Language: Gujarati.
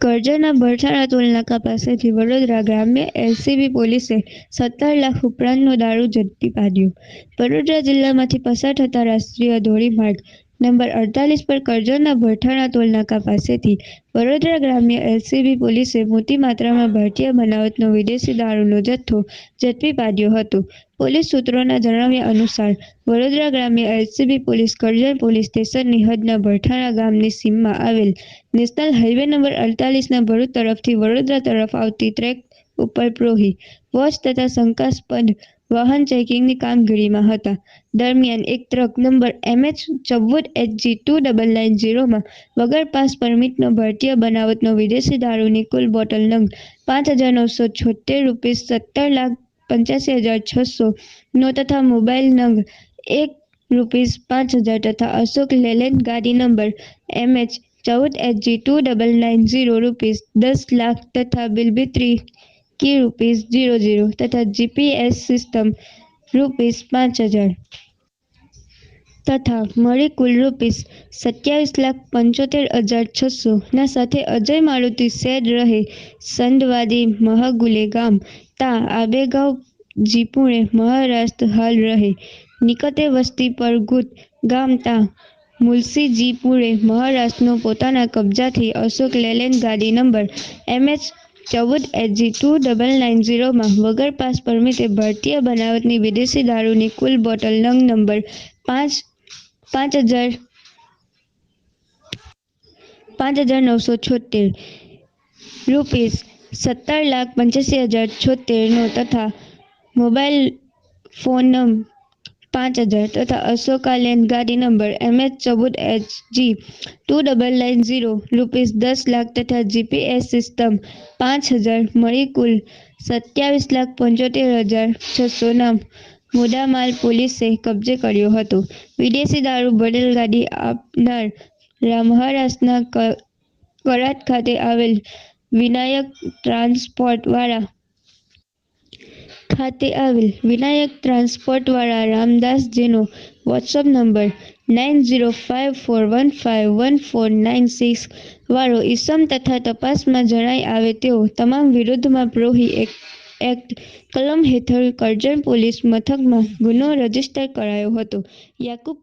કરજણના ભરથાણા ટોલનાકા પાસેથી વડોદરા ગ્રામ્ય એલસીબી પોલીસે સત્તર લાખ ઉપરાંતનો દારૂ ઝડપી પાડ્યો. વડોદરા જિલ્લામાંથી પસાર થતા રાષ્ટ્રીય ધોરીમાર્ગ નંબર અડતાલીસ પર કરજણના ભઠાણા ટોલનાકા પાસેથી વડોદરા ગ્રામ્ય એલસીબી પોલીસે મોટી માત્રામાં ભારતીય બનાવટનો વિદેશી દારૂનો જથ્થો ઝડપી પાડ્યો હતો. પોલીસ સૂત્રોના જણાવ્યા અનુસાર, વડોદરા ગ્રામ્ય એલસીબી પોલીસ કરજણ પોલીસ સ્ટેશનની હદના ભઠાણા ગામની સીમમાં આવેલ નેશનલ હાઈવે નંબર અડતાલીસના ભરૂચ તરફથી વડોદરા તરફ આવતી ટ્રેક ઉપર પ્રોહી, વોચ તથા શંકાસ્પદ વાહન ચેકિંગની કામગીરીમાં હતા. દરમિયાન એક ટ્રક નંબર એમએચ ચૌદ એચજી ટુ ડબલ નાઇન ઝીરોમાં વગર પાસ પરમિટનો ભારતીય બનાવટનો વિદેશી દારૂની કુલ બોટલ નંગ પાંચ હજાર નવસો છોતેર રૂપીસ સત્તર લાખ પંચ્યાસી હજાર છસો નો તથા મોબાઈલ નંગ એક રૂપીસ પાંચ હજાર તથા અશોક લેલેન્ડ ગાડી નંબર એમએચ ચૌદ HG two double nine zero rupees દસ લાખ તથા બિલબિત્રી કી રૂપીસ ઝીરો ઝીરો તથા જીપીએસ સિસ્ટમ રૂપીસ પાંચ હજાર. તથા મળી કુલ રૂપીસ સત્યાવીસ લાખ પંચોતેર હજાર છસો. ના સાથે અજય મારુતિ સેડ રહે સંદવાદી મહાગુલે ગામ. તા આબેગાંવ જીપુણે મહારાષ્ટ્ર હાલ રહે. નિકટે વસ્તી પર ગુટ ગામ તા મુલસીજી પુણે મહારાષ્ટ્રનો પોતાના કબજાથી અશોક લેલેન ગાડી નંબર એમએચ ચૌદ એચજી ટુ ડબલ નાઇન ઝીરોમાં વગર પાસ પરમિટે ભારતીય બનાવટની વિદેશી દારૂની કુલ બોટલ નંગ નંબર પાંચ પાંચ હજાર પાંચ હજાર નવસો છોતેર રૂપીસ સત્તર લાખ પંચ્યાસી હજાર છોતેરનો તથા મોબાઈલ ફોન નંબર પાંચ હજાર તથા અશોકા લેન્ડ ગાડી નંબર એમએચ ચૌદ HG two double nine zero rupees દસ લાખ તથા જીપીએસ સિસ્ટમ પાંચ હજાર મળી કુલ સત્યાવીસ લાખ પંચોતેર હજાર છસોના મુદ્દામાલ પોલીસે કબજે કર્યો હતો. વિદેશી દારૂ ભરેલ ગાડી આપનાર મહારાષ્ટ્રના ક- કરાડ ખાતે આવેલ વિનાયક ટ્રાન્સપોર્ટવાળા ખાતે આવેલ વિનાયક ટ્રાન્સપોર્ટવાળા રામદાસજીનો WhatsApp number nine zero five four one five one four nine six વાળો ઈસમ તથા તપાસમાં જણાઈ આવે તેઓ તમામ વિરુદ્ધમાં પ્રોહી એક્ટ કલમ હેઠળ કરજણ પોલીસ મથકમાં ગુનો રજિસ્ટર કરાયો હતો. યાકુબ